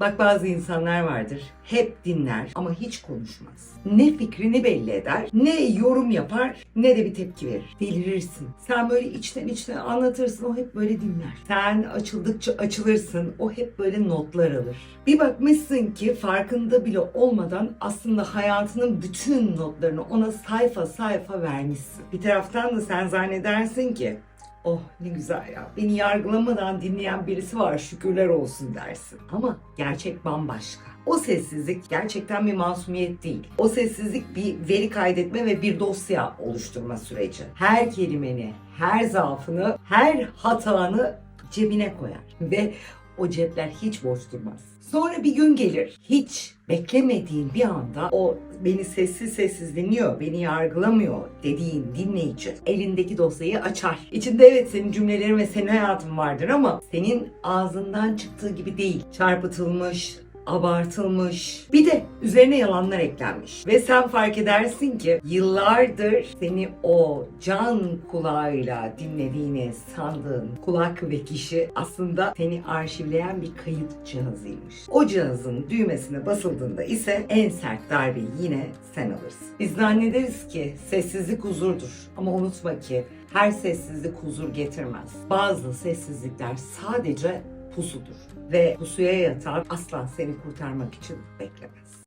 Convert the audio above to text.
Bak bazı insanlar vardır. Hep dinler ama hiç konuşmaz. Ne fikrini belli eder, ne yorum yapar, ne de bir tepki verir. Delirirsin. Sen böyle içten içten anlatırsın, o hep böyle dinler. Sen açıldıkça açılırsın, o hep böyle notlar alır. Bir bakmışsın ki farkında bile olmadan aslında hayatının bütün notlarını ona sayfa sayfa vermişsin. Bir taraftan da sen zannedersin ki Oh ne güzel ya. Beni yargılamadan dinleyen birisi var şükürler olsun dersin. Ama gerçek bambaşka. O sessizlik gerçekten bir masumiyet değil. O sessizlik bir veri kaydetme ve bir dosya oluşturma süreci. Her kelimeni, her zaafını, her hatanı cebine koyar. Ve o cepler hiç boş durmaz. Sonra bir gün gelir. Hiç beklemediğin bir anda o beni sessiz sessiz dinliyor, beni yargılamıyor dediğin dinleyici elindeki dosyayı açar. İçinde evet senin cümlelerin ve senin hayatın vardır ama senin ağzından çıktığı gibi değil. Çarpıtılmış, abartılmış. Bir de üzerine yalanlar eklenmiş. Ve sen fark edersin ki yıllardır seni o can kulağıyla dinlediğini sandığın kulak ve kişi aslında seni arşivleyen bir kayıt cihazıymış. O cihazın düğmesine basıldığında ise en sert darbeyi yine sen alırsın. Biz zannederiz ki sessizlik huzurdur. Ama unutma ki her sessizlik huzur getirmez. Bazı sessizlikler sadece pusudur ve pusuya yatan asla seni kurtarmak için beklemez.